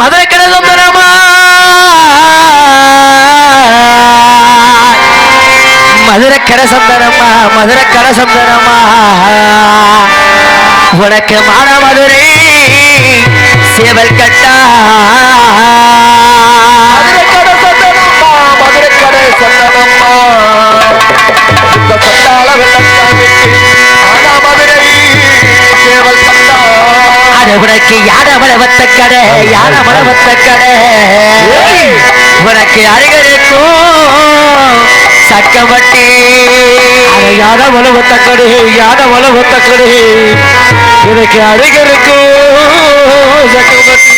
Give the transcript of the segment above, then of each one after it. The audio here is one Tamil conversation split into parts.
மதுரை கடசந்தனமா மதுரை கடசந்தனமா மதுரை கடசந்தனமா உனக்கு மான மதுரை சேவல் கட்டா. மதுரை கடை சந்தனம்மா உனக்கு யார வளவத்த கடை யார வளவத்த கடை உனக்கு அருகருக்கும் சக்கமட்டி. யார வளவத்த கடை யார வளவத்த கடை எனக்கு அருகருக்கு சக்கமட்டி.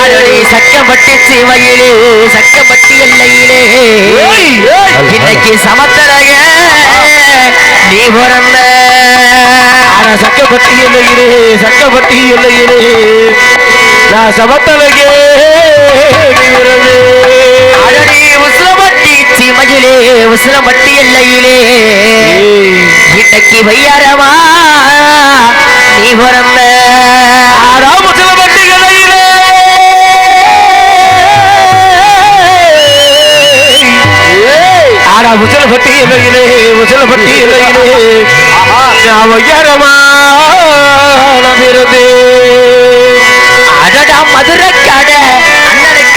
அடடி சக்கமட்டி எல்லையிலே. இன்னைக்கு சமத்தலைய நீ பிறந்த சக்கப்பட்டி இல்லையிலே சக்கப்பட்டி இல்லையிலே நான் சமத்தலகே அடடி உசிலமட்டி சீமையிலே உசிலமட்டி எல்லையிலே. இன்னைக்கு வையாரமா நீ பிறந்த ராமசிலப்பட்டி கலையிலே ஆனா முசலப்பட்டி இல்லையிலே முசலப்பட்டி இல்லையிலே நான் இருந்தேன் அடடா மதுரை கடை அண்ணனுக்கு.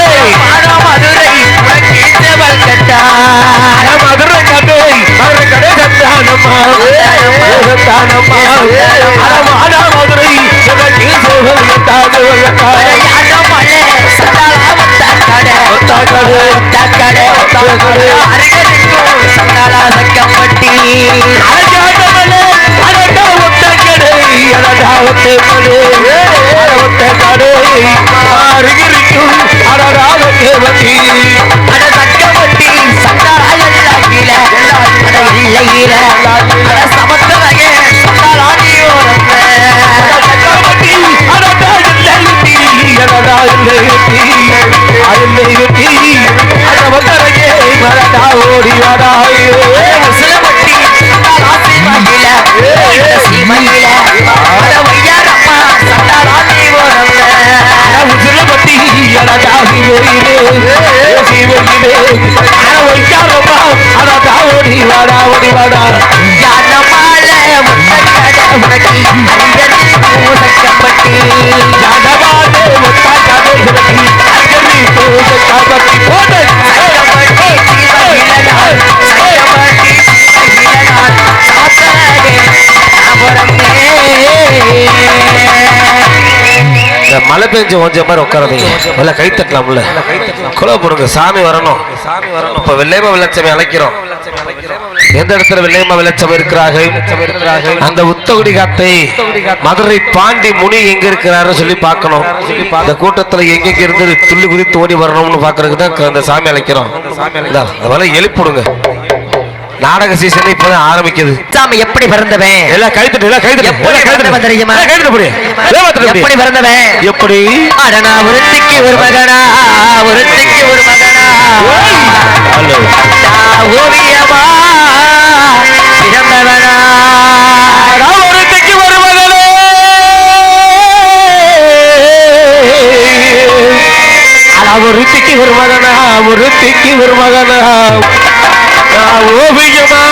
ஏய். ஆனா மதுரை சேவல் கட்டா மதுரை கடை மதுரை கடை சந்தானம்மா சந்தானம்மா ஆனா மதுரை கட்டாது யானை மலை சந்தாலா வந்த கடை வந்த கடை. சந்தாலா சக்கம்பட்டி அழகானவளே, அழகா ஒத்த கடை, அழகா ஒத்த கடை, ஒத்த அருகிருக்கும். அட அழகா எல்லையுட்டி, அழகா எல்லையுட்டி, அல்லையுட்டி, அழ வந்தரையே, அழகா ஓடி வாடாயே. முசலமட்டி ராசி மகிழ மழை பெஞ்ச கொஞ்சம் மாதிரி உட்காரதீங்க. இல்ல கை தட்டலாம்ல. குலோ போடுங்க சாமி வரணும். சாமி வரணும். இப்ப வெள்ளையம்மா வெள்ளச்சமை அழைக்கிறோம். எந்த இடத்துல வெள்ளையம்மா வெள்ளச்சம் இருக்கிறார்கள்? அந்த உத்தகுடி காத்தை மதுரை பாண்டி முனி எங்க இருக்கிறாரு சொல்லி பார்க்கணும். அந்த கூட்டத்துல எங்கெங்க இருந்து துள்ளி குதித்து ஓடி வரணும்னு பாக்குறதுக்கு தான் அந்த சாமி அழைக்கிறோம். அதெல்லாம் எழுப்பிடுங்க நாடக சீசன் இப்பதான் ஆரம்பிக்குது. சாமி எப்படி பிறந்தவன்? எல்லாம் கைத்தட்டு எல்லாம் கைத்தட்டு எப்படி பிறந்தவன் தெரியுமா? கைத்தட்டு போடு. எப்படி பிறந்தவன்? எப்படி? அடனா ஒருத்திக்கு ஒரு மகனா ஒருத்திக்கு ஒரு மகனா. ஓவியமா பிறந்தவனா. ஒருத்திக்கு ஒரு மகனே. அட ஒருத்திக்கு ஒரு மகனா ஒருத்திக்கு ஒரு மகனா. ஓவியமா.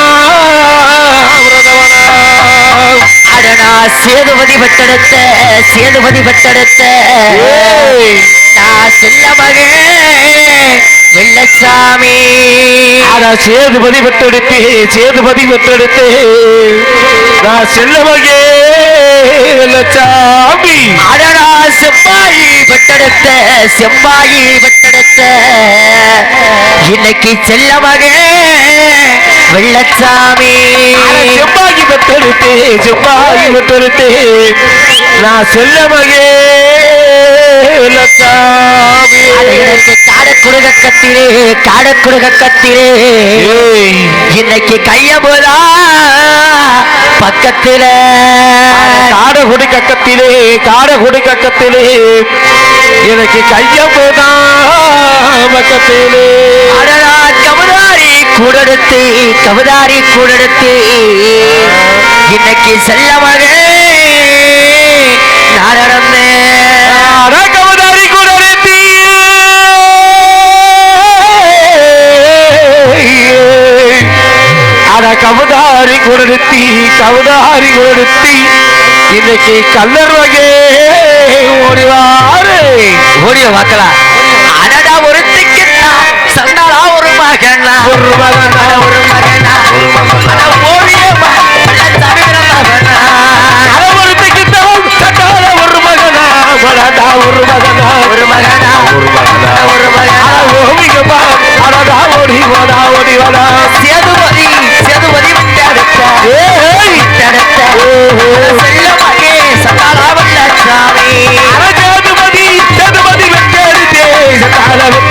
அடனா சேதுபதி பட்டெடுத்த சேதுபதி பட்டெடுத்த. நான் செல்ல மகன் வெள்ளச்சாமி அட சேதுபதி பெற்றெடுத்து சேதுபதி பெற்றெடுத்து நான் செல்லவகே லட்சாமி அடனா செம்பாயி பட்டெடுத்த செம்பாயி பட்டெடுத்த இன்னைக்கு செல்ல மகன் வெள்ளச்சாமி. செவ்வாகி பெற்றெடுத்து செவ்வாகி பெற்றெடுத்து நான் லட்சாமி அது எனக்கு காடக்குடுக கத்திலே காடக்குடுக கத்திலே ஏய். இன்னைக்கு கையமுதா பக்கத்திலே. காடகுடி கக்கத்திலே காடகுடி கக்கத்திலே. எனக்கு கையப்பதான் பக்கத்திலே. கமுதாரி கூடெடுத்து கமுதாரி கூடெடுத்து. இன்னைக்கு செல்ல மகே நான் நடந்தேன் மகன் கவுதாரி கொடுத்தி இன்னைக்கு கல்லர் வகை ஓடிவாரு. ஓடிய வாக்கலாம் அடடா ஒருத்திக்கு சண்டாளா ஒரு மகனா? ஒரு மகனா? ஒரு மகனா? ஓடிய ஒரு மகனா? மலடா ஒரு மகனா? ஒரு மகனா? ஒரு மகனா? ஒரு மகனா? அடடா ஓடி ஓடி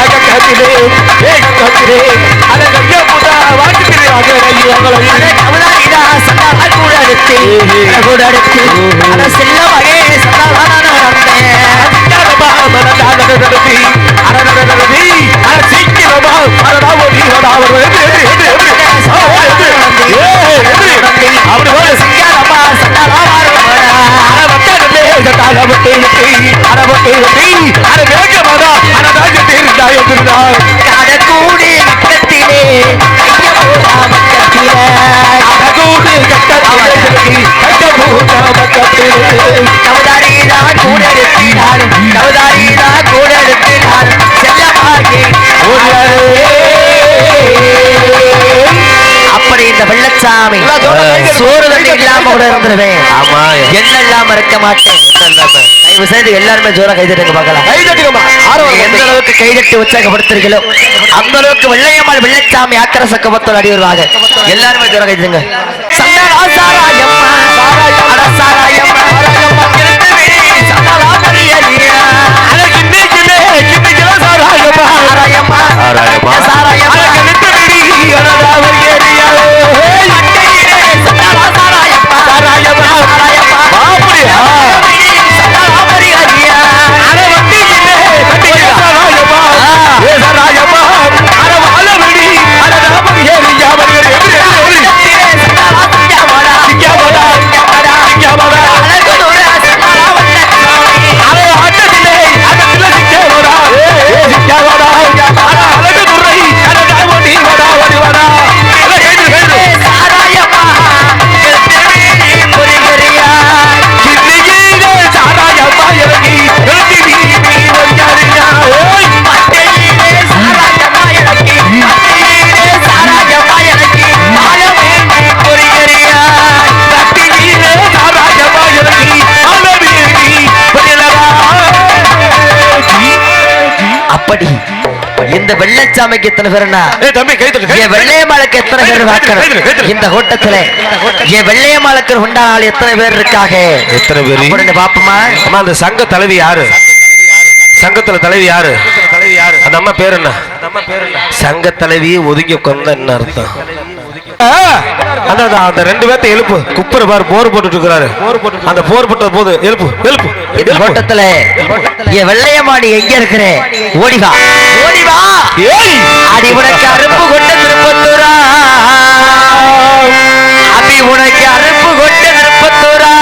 அரசல்ல வகே மலடா வந்த தவி அட செப்பாயிடா விட்டெடுத்த விட்டெடுத்த செல்ல மகே சண்டாளா வல்லசாமி காரக்குடி சண்டாளா கத்திர கத்திர ஐயமுதா சண்டாளா கத்திர அட கமலாயிடா சண்டாளா கூட எடுத்து கூட எடுத்து அட செல்ல மகே சண்டாளா நடந்தேன் அப்படி போல சிங்காரம்மா சண்டாளா வாருமாடா கடக்கூடி கத்திலே ஐயமுதா கத்திர கவதாரிதா கூட எடுத்தினார் கவதாரிதா கூட எடுத்தினார் செல்லமாகி அப்படி இந்த வெள்ளச்சாமி சோறு தண்ணி இல்லாம கூட இருந்துருவேன் ஆமா என்ன இல்லாம இருக்க மாட்டேன் தயவு செய்து எல்லாருமே ஜோரா கைதட்டுங்க பார்க்கலாம். எந்த அளவுக்கு கைதட்டி உற்சாகப்படுத்துறீங்களோ அந்த அளவுக்கு வெள்ளையம்மாள் வெள்ளச்சாமி ஆக்கரச கபத்தோடு அடி வருவாங்க எல்லாருமே ஜோரா சாராயம்மா சாராயம்மா சாராயம்மா. சாராயம்மா. சாராயம்மா. இந்த வெள்ளச்சாமிக்கு எத்தனை பேருன்னா என் வெள்ளையம்மாளுக்கு எத்தனை பேர் வாக்கணும் இந்த கூட்டத்துல என் வெள்ளையம்மாளுக்கு உண்டானால் எத்தனை பேர் இருக்காங்க? எத்தனை பேரு? பாப்போமா? அம்மா அந்த சங்க தலைவி யாரு? சங்கத்துல தலைவி யாரு? அந்த அம்மா பேர் என்ன? சங்க தலைவி ஒதுங்கி உட்கார்ந்தா என்ன அர்த்தம்? அதான் அந்த ரெண்டு பேர்த்த எழுப்பு. குப்பர் பாரு போர் போட்டுட்டு இருக்கிறாரு அந்த போர் போட்ட போது எழுப்பு எழுப்பு. கூட்டத்துல என் வெள்ளையம்மாடி எங்க இருக்கிற? ஓடிவா. ஓடிவா. அடி உனக்கு அருப்பு கொண்ட திருப்பத்தூரா. அபி உனக்கு அருப்பு கொண்ட திருப்பத்தூரா.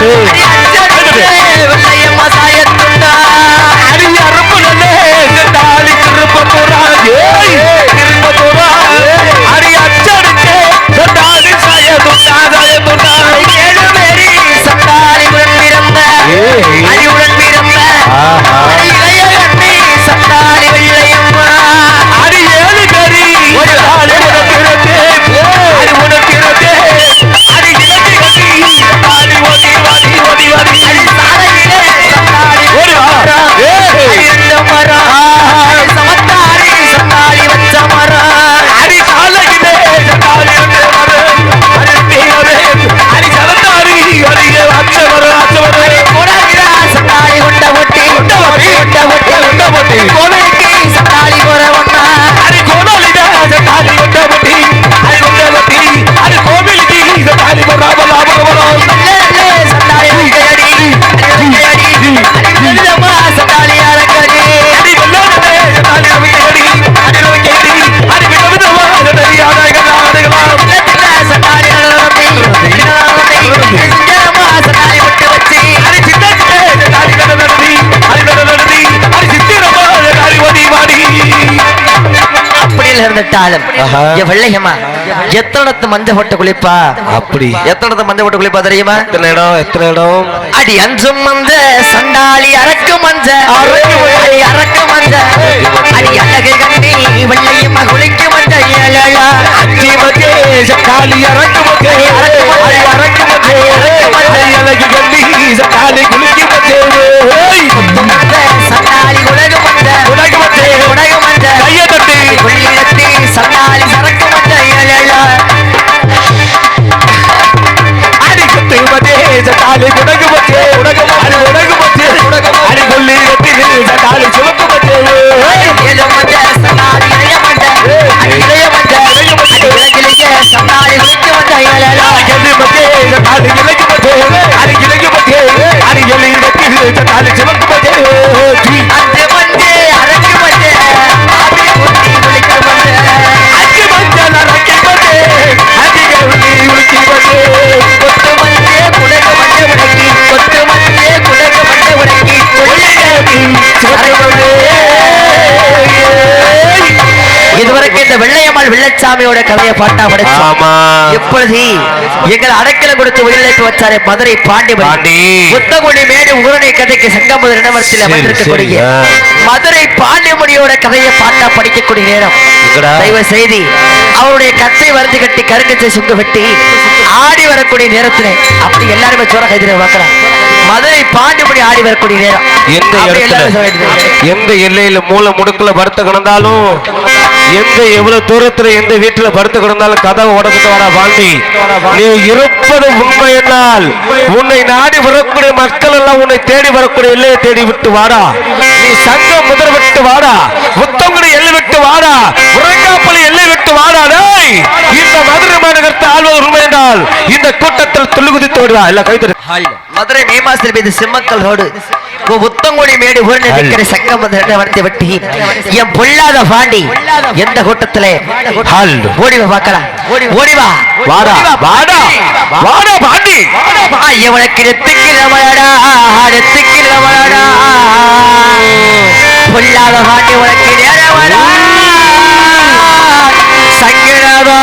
அடி என் வெள்ளையம்மா. எத்தனத்து மஞ்ச போட்டு குளிப்பா? அப்படி. எத்தனத்து மஞ்ச போட்டு குளிப்பா தெரியுமா? எத்தனை இடம் எத்தனை இடம்? அடி அஞ்சும் மஞ்ச சண்டாளி அரக்கு மஞ்ச. அரக்கு மஞ்ச. அடி அரக்கு மஞ்ச. அடி அழகு கண்ணி வெள்ளையம்மா குளிக்கு மஞ்ச. ஏழா அஞ்சி மகே சட்டாளி அரக்கு அடி அரக்கு மகே மதே சட்டாளி குடகு மதே உடகு அடி உடகு மதே அடி கொல்லி கட்டி சட்டாளி சிவப்பு மதே வெள்ளச்சாமியோட கதையை பாட்டா படிச்சோம். எங்கள் அடைக்கல கொடுத்து உயிரிழைத்து வச்சாரே மதுரை பாண்டி. புத்தகுடி மேடு ஊரணை கதைக்கு சங்கமது நிலவரத்தில் சரி, அமர்ந்திருக்கக்கூடிய சரி. மதுரை பாண்டியமணியோட கதையை பாட்டா படிக்கக்கூடிய நேரம்? தயவு செய்தி அவருடைய கத்தை வரைஞ்சு கட்டி கருங்கச்சை சுங்க வெட்டி ஆடி வரக்கூடிய நேரத்துல அப்படி எல்லாருமே சோற கைதிர பார்க்கலாம். மதுரை பாண்டியமணி ஆடி வரக்கூடிய நேரம். எந்த எல்லையில மூல முடுக்குல படுத்து கிடந்தாலும் எந்த எவ்வளவு தூரத்துல எந்த வீட்டுல படுத்து கிடந்தாலும் கதவை உடச்சிட்டு வாடா பாண்டி. நீ இருப்பது உண்மை என்னால். உன்னை நாடி வரக்கூடிய மக்கள் எல்லாம் உன்னை தேடி வரக்கூடிய எல்லையை தேடி விட்டு வாடா. நீ சங்கம் முதல் விட்டு வாடா. முத்தங்குடி எல்லை விட்டு வாடா. உரங்காப்பள்ளி எல்லை விட்டு வாடா. இந்த மதுரை மாநகரத்தை ஆள்வது உண்மை என்றால் இந்த கூட்டத்தில் துள்ளுகுதித்து விடுவா எல்லாம் கைத்தறி மதுரை மே மீது சிம்மக்கல் ரோடு உன் புத்தங்கோடி மேடு நிற்கிற சங்கம் வளர்த்து வெட்டி. என் பொல்லாத பாண்டி எந்த கூட்டத்திலே? ஹால். ஓடி வா பார்க்கலாம். ஓடி வா வாடா. வாடா. வாடா பாண்டி. வா, எவனுக்கு நெத்துக்கிறவளடா நெத்துக்கிறவளடா பொல்லாத பாண்டி உனக்கு நேரவடா சங்கிரதா.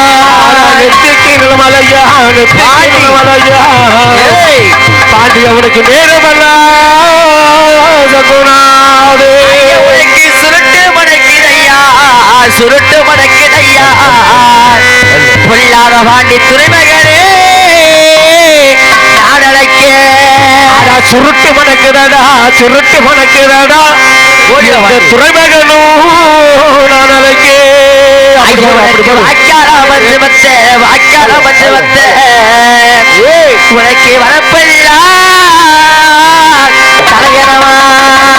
நெத்திக்கு நிலமலையா நெத்திக்கு நிலமலையா ஏய். பாண்டி அவனுக்கு நேரமல்ல. உனக்கு சுருட்டு மடக்கிறையா சுருட்டு மடக்கிறையா பொல்லாத பாண்டி துறைமகனே சுருட்டு மணக்குதடா சுருட்டு மணக்குதடா. துறைமகனும் நான் அழைக்கே. வாய்க்கால வந்து வந்த ஏய், உனக்கு வரப்பெல்லாம் தலையணவா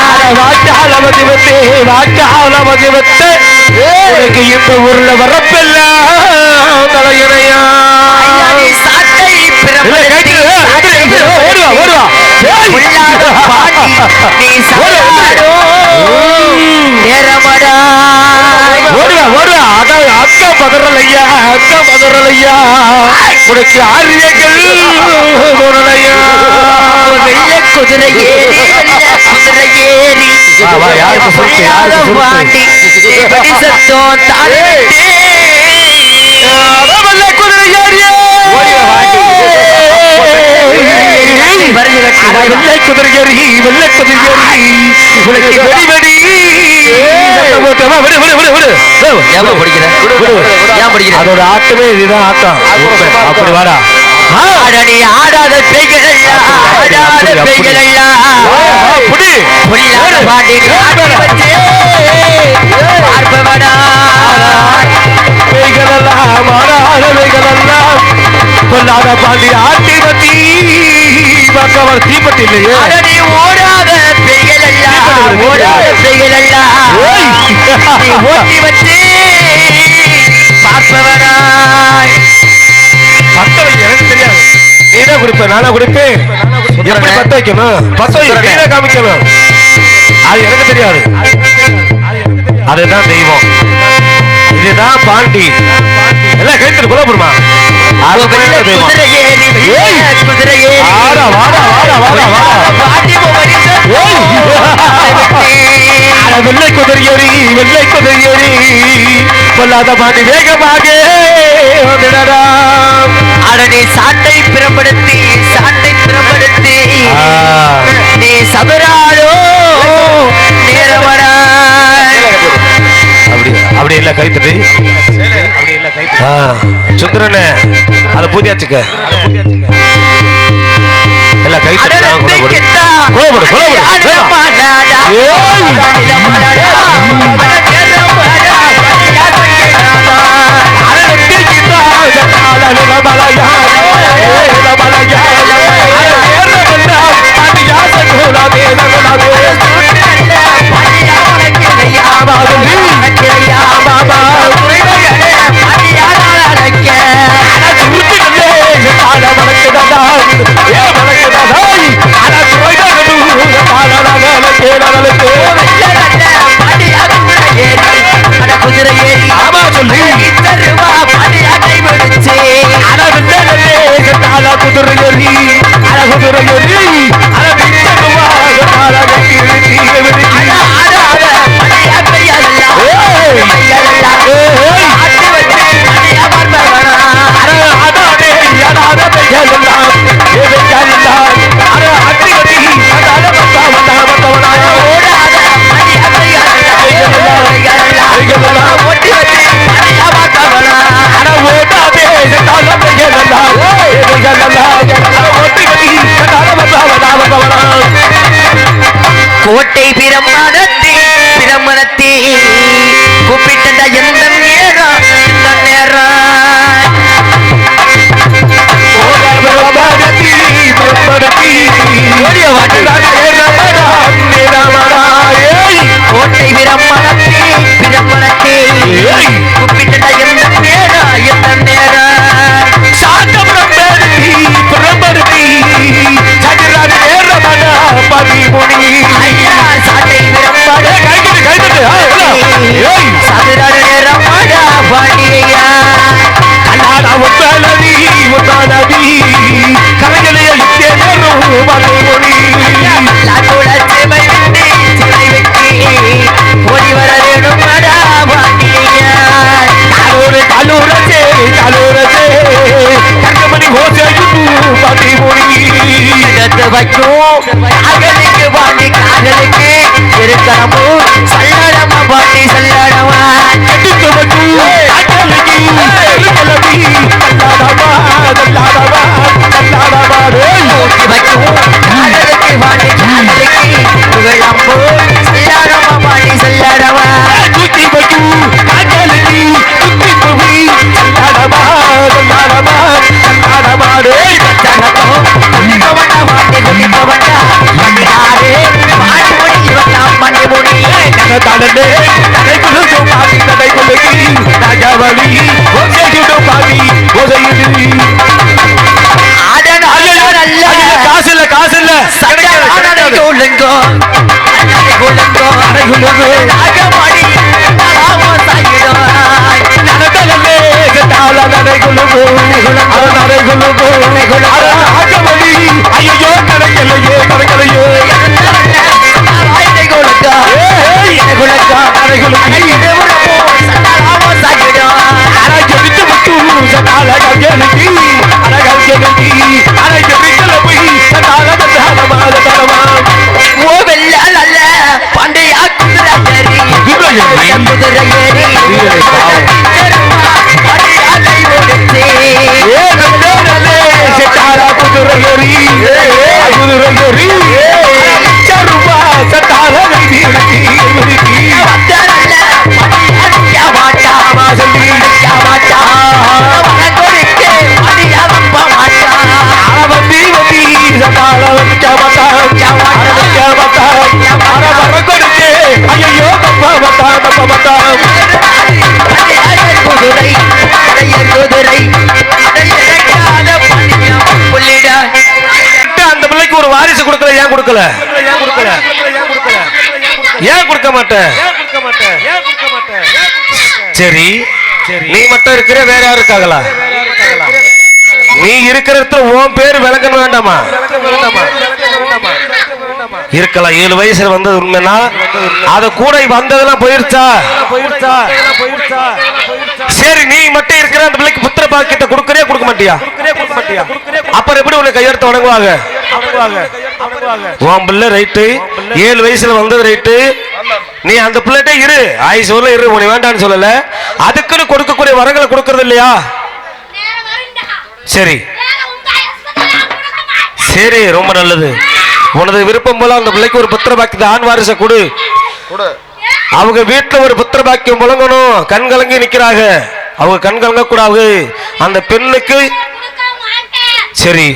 அட, வாய்க்கால மதிவத்து வாய்க்கால மதிவத்து உனக்கு இந்த ஊர்ல வரப்பெல்லாம் தலையணையா. சாட்டை பதறலையா அக்கா பதறலையா உனக்கு ஆரியங்கள் வரலையா வெள்ளை குதிரை ஏறி குதிரை ஏறி? பாண்டி வெடி சத்தம் தாழ்த்தே வெள்ளை குதிரை ஏறியே. வெள்ளை குதிரை ஏறி வெள்ளை குதிரை ஏறி உனக்கு வெடி அதோட ஆட்டமே இதுதான் ஆட்டம். அப்படி வாடா. ஆ, ஆடடி ஆடாத பெய்கள் ஆடாத அப்படி, அப்படி. பெய்கள் ஆ, புடி. புரியாத பாண்டி ஆட்டி பத்தி பக்கவர் தீப்பட்டி இல்லையே. பெய்கள் ஓடாத. நீ ஓட்டி பார்ப்பவனாய். பத்தவை எனக்கு தெரியாது. நீனே குடிப்ப நானா குடிப்பேன். எப்படி பத்த வைக்கணும்? பத்த வை நீனே காமிக்கணும். அது எனக்கு தெரியாது. அதுதான் தெய்வம். இதுதான் பாண்டி. எல்லாம் கைத்தறி குலபுரமா வெள்ளை தெய்வம் குதிரை ஏறி வெள்ளை குதிரை ஏறி வாடா வாடா வாடா வாடா வாடா. பாட்டி அட வெள்ளை குதிரை ஏறி வெள்ளை குதிரை ஏறி கொல்லாத பாண்டி வேகமாக அடனே சாட்டை பிறப்படுத்தி சாட்டை பிறப்படுத்தி. நீ சதுராலோ நேரவராய் அப்படி அப்படி இல்ல கைத்தடி ஆ, சுந்தரனே அதை பூஜையாச்சுக்க இல்ல கைத்தடி தான் கூட கொடு. வைக்கும் காதலுக்கு பாண்டி காதலுக்கு இருக்கணமோ? சல்லடமா பாண்டி சல்லடமா. ஊட்டி வைக்கும் தடனே. தடைக்குழு பாவி தடைக்குழுக்கி ராஜாவளி ஒசையுடு மாட்டேன் சரி நீ மட்டும் இருக்கிற வேற யாரும் இருக்காங்களா? நீ இருக்கிற உன் பேர் விளங்கணும் வேண்டாமா? இருக்கலாம் ஏழு வயசுல வந்தது உண்மைனா அத கூட வந்ததெல்லாம் போயிருச்சா? போயிருச்சா? சரி நீ மட்டும் இருக்கிற அந்த பிள்ளைக்கு புத்திர பாக்கியத்தை கொடுக்கறே கொடுக்க மாட்டியா அப்புறம் எப்படி உன்னை கையெடுத்து வணங்குவாங்க? உன் பிள்ளை ரைட்டு ஏழு வயசுல வந்தது ரைட்டு நீ அந்த பிள்ளைகிட்ட இரு. ஆயுசு ஊர்ல இரு. உன்னை வேண்டாம்னு சொல்லல. அதுக்குன்னு கொடுக்கக்கூடிய வரங்களை கொடுக்கறது இல்லையா? சரி. சரி ரொம்ப நல்லது. உனது விருப்பம் போல அந்த பிள்ளைக்கு ஒரு புத்திர பாக்கியத்தை ஆண் வாரிசை கொடு. அவங்க வீட்டுல ஒரு புத்திர பாக்கியம் முழங்கணும் கண் கலங்கி நிக்கிறாங்க. அவங்க கண் கலங்க கூடாது அந்த பெண்ணுக்கு சரி.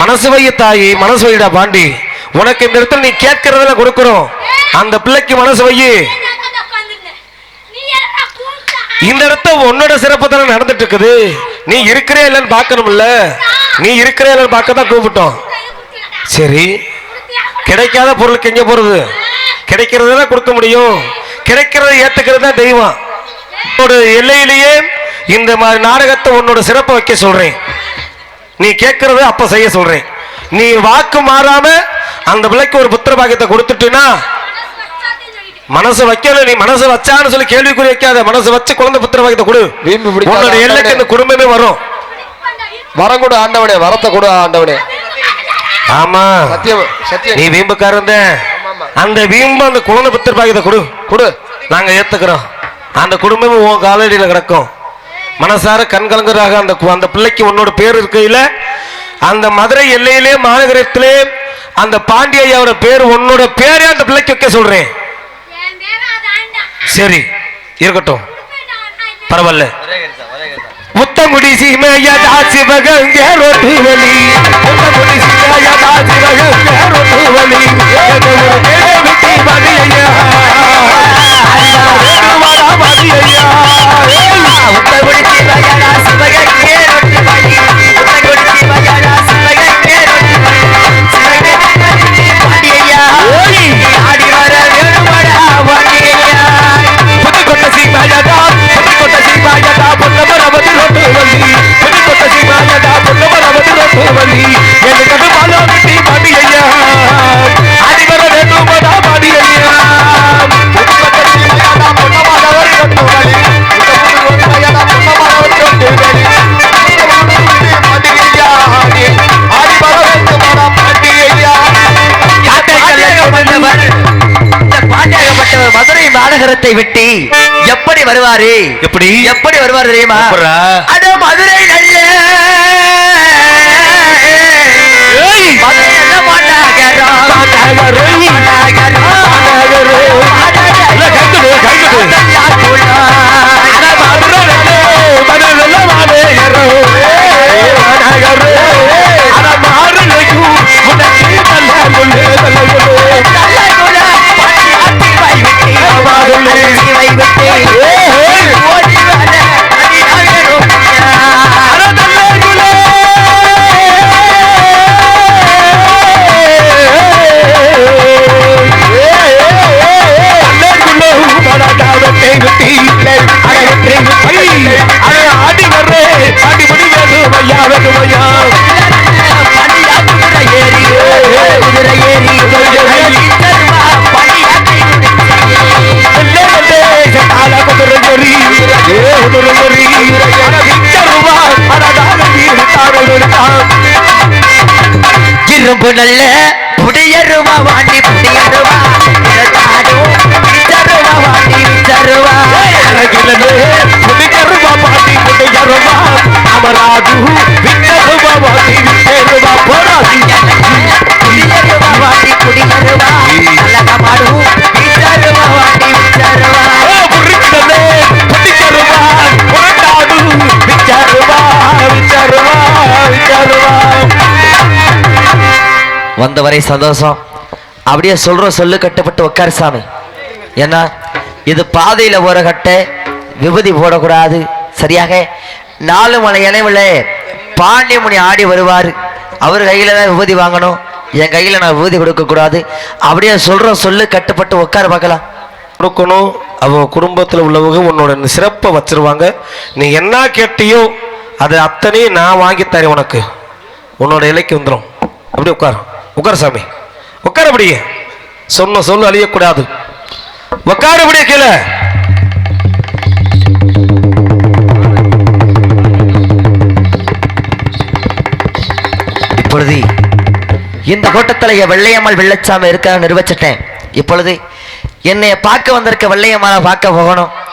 மனசு வைய தாயி மனசு வைடா பாண்டி. உனக்கு இந்த இடத்துல நீ கேட்கறதுல கொடுக்கிறோம் அந்த பிள்ளைக்கு மனசு வையி. இந்த இடத்த உன்னோட சிறப்பு தானே நடந்துட்டு இருக்குது நீ இருக்கிறே இல்லைன்னு பார்க்கணும்ல. நீ இருக்கிறே இல்லைன்னு பார்க்க தான் கூப்பிட்டோம். சரி. கிடைக்காத பொருளுக்கு எங்க போறது? கிடைக்கிறத தான் கொடுக்க முடியும். கிடைக்கிறத ஏத்துக்கிறது தான் தெய்வம். ஒரு எல்லையிலேயே இந்த மாதிரி நாடகத்தை உன்னோட சிறப்பை வைக்க சொல்றேன். நீ கேட்கறத அப்ப செய்ய சொல்றேன். நீ வாக்கு மாறாம அந்த பிள்ளைக்கு ஒரு புத்திர பாக்கியத்தை கொடுத்துட்டுனா மனசு வைக்கல நீ மனசு வச்சான்னு சொல்லி கேள்விக்குறி வைக்காத. மனசு வச்சு குழந்தை புத்திர பாக்கியத்தை கொடு. உன்னோட எல்லைக்கு இந்த குடும்பமே வரும். வரம் கொடு ஆண்டவனே வரத்தை கொடு ஆண்டவனே. ஆமா. சத்தியம் சத்தியம் நீ வீம்புக்காரன். அந்த வீம்பு அந்த குழந்தை புத்திர பாக்கியத்தை கொடு. கொடு. நாங்க ஏத்துக்கிறோம். அந்த குடும்பமும் உன் காலடியில கிடக்கும். மனசார கண் கலங்குறாக. அந்த அந்த பிள்ளைக்கு உன்னோட பேர் இருக்கையில அந்த மதுரை எல்லையிலே மாநகரத்திலே அந்த பாண்டிய ஐயாவோட பேர் உன்னோட பேரே அந்த பிள்ளைக்கு வைக்க சொல்றேன். சரி இருக்கட்டும். பரவாயில்ல. முத்தங்குடி சீமையா சிவகங்க ரொட்டி வெளி மாநகரத்தை விட்டு எப்படி வருவாரு எப்படி எப்படி வருவார் தெரியுமா? அட மதுரை நல்ல! மதுரை நல்ல. மாநகரம். Yeah. வரை சந்தோஷம். அப்படியே சொல்ற சொல்லு கட்டுப்பட்டு உட்காரு சாமி. ஏன்னா இது பாதையில போற கட்ட விபதி போடக்கூடாது. சரியாக? நாலு மலை இணைவில் பாண்டியமணி ஆடி வருவார். அவர் கையில தான் விபதி வாங்கணும். என் கையில நான் விபதி கொடுக்க கூடாது அப்படியே சொல்ற சொல்லு கட்டுப்பட்டு உட்காரு பார்க்கலாம். கொடுக்கணும். அவங்க குடும்பத்தில் உள்ளவங்க உன்னோட சிறப்பை வச்சிருவாங்க. நீ என்ன கேட்டியோ அது அத்தனையும் நான் வாங்கி தரேன் உனக்கு. உன்னோட இலைக்கு வந்துடும் அப்படி உட்காரும் உட்கார சாமி. உட்கார அப்படியே. சொன்ன சொல்ல அழியக்கூடாது. உட்கார அப்படியே கீழே. இப்பொழுது இந்த கூட்டத்தில் வெள்ளையம்மாள் வெள்ளச்சாமி இருக்க நிர்வச்சிட்டேன் இப்பொழுது என்னை பார்க்க வந்திருக்க வெள்ளையம்மாளை பார்க்க போகணும்.